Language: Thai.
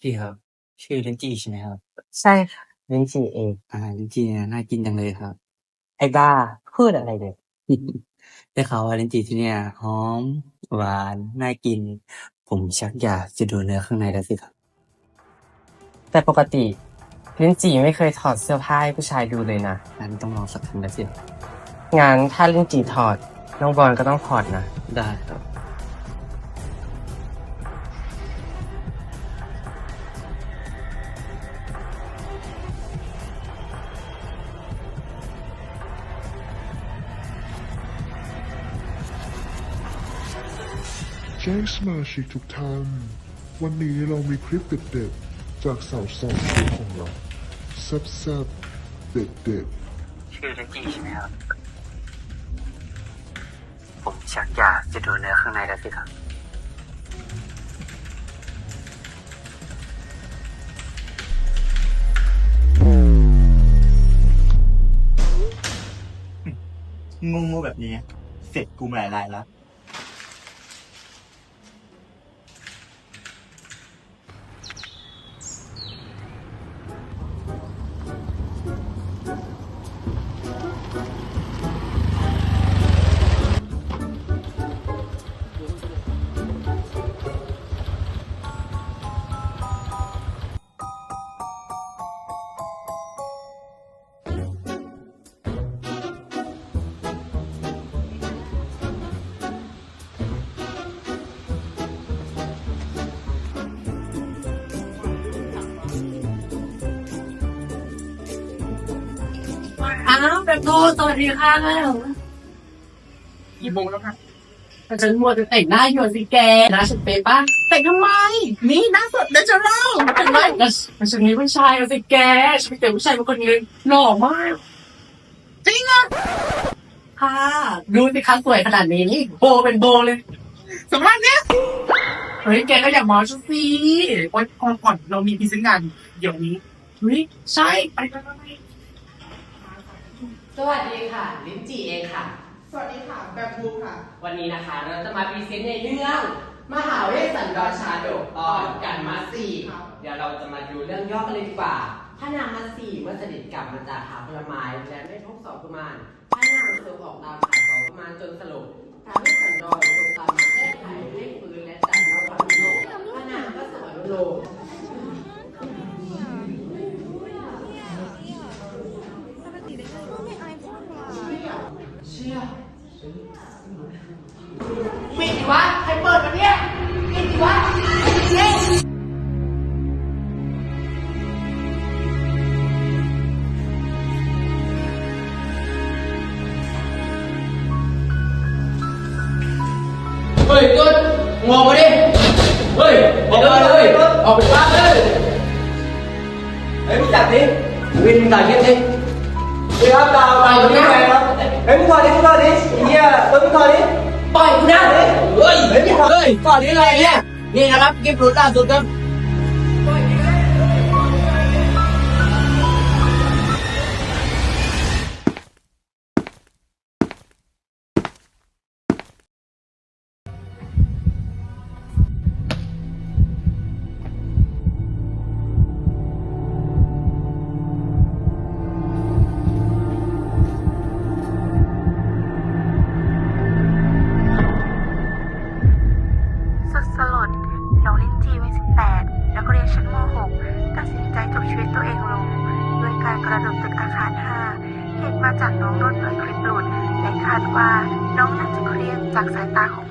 พี่ครับ ชื่อลินจีใช่ไหมครับใช่ค่ะลิ้นจี่เองอาหารลินจีเนี่ยน่ากินจังเลยครับ ไอ้บ้า พูดอะไรเนี่ย ได้ข่าวว่าลินจีที่เนี่ยหอม หวานน่ากิน ผมชักอยากจะดูเนื้อข้างในแล้วสิครับ แต่ปกติ ลิ้นจี่ไม่เคยถอดเสื้อผ้าให้ผู้ชายดูเลยนะงั้นต้องลองสักครั้งแล้วสิครับงั้นถ้าลิ้นจี่ถอด น้องบอลก็ต้องถอดนะ ได้ครับ แจ้งสมาชิกทุกท่าน วันนี้เรามีคลิปเด็ดๆจากสาวสองคนของเรา แซ่บๆเด็ดๆชื่อลินจีใช่ไหมครับ ผมชักอยากจะดูเนื้อข้างในแล้วสิครับงูงูแบบนี้ เสร็จกูมาหลายรายแล้ว อ้าวแบบโทสวัสดีค่ะกี่โมงแล้วคะฉันมัวจะแต่งหน้าอยู่สิแกนะฉันเป๊ะปะแต่งทำไม นี่หน้าสดเดี๋ยวจะเล่าแต่งไม่แต่ฉันมีผู้ชายอะสิแกฉันไปเจอผู้ชายมาคนนึงหล่อมากจริงอะค่ะดูสิคะสวยขนาดนี้นี่โบเป็นโบเลยสำหรับเนี้ยเฮ้ยแกก็อยากมาชุดสิวันก่อนก่อนเรามีพรีเซนต์งานเดี๋ยวนี้เฮ้ยใช่ไปไปไปไป สวัสดีค่ะ ลิ้นจีเองค่ะ สวัสดีค่ะ แบบบูค่ะ วันนี้นะคะเราจะมาพรีเซนต์ในเรื่อง มหาเวสสันดรชาดกตอนกันมาสีครับ เดี๋ยวเราจะมาดูเรื่องย่อกันเลยดีกว่าพระนางมาสีเมื่อเสด็จกลับมาจากหาผลไม้และไม่พบสองกุมารพระนางทรงออกตามหาสองกุมารจนสลบพระเวสสันดรทรงตามมาแก้ไขให้ฟื้นและจัดนวัตโลกพระนางก็สวรรคโลก เชื่อ ปิดดิวะใครเปิดมาเนี่ยปิดดิวะเร็วเฮ้ยต้นงอมาดิ เฮ้ยออกมาเลยออกไปบ้านเลยเฮ้ยมึงจับดิวินมึงถ่ายคลิปดิเฮ้ยครับดาวไปตรงนี้ไปครับ เฮ้ยมึงถอดดิมึงถอดดิเฮียต้นมึงถอดดิปล่อยกูนะเฮ้ยเฮ้ยเฮ้ยเฮ้ยถอดดิอะไรเนี่ย นี่นะครับคลิปหลุดล่าสุดครับ ชีวิตตัวเองลงด้วยการกระโดดตึกอาคาร5เหตุมาจากน้องโดนเผยคลิปหลุดและคาดว่าน้องน่าจะเครียดจากสายตาของ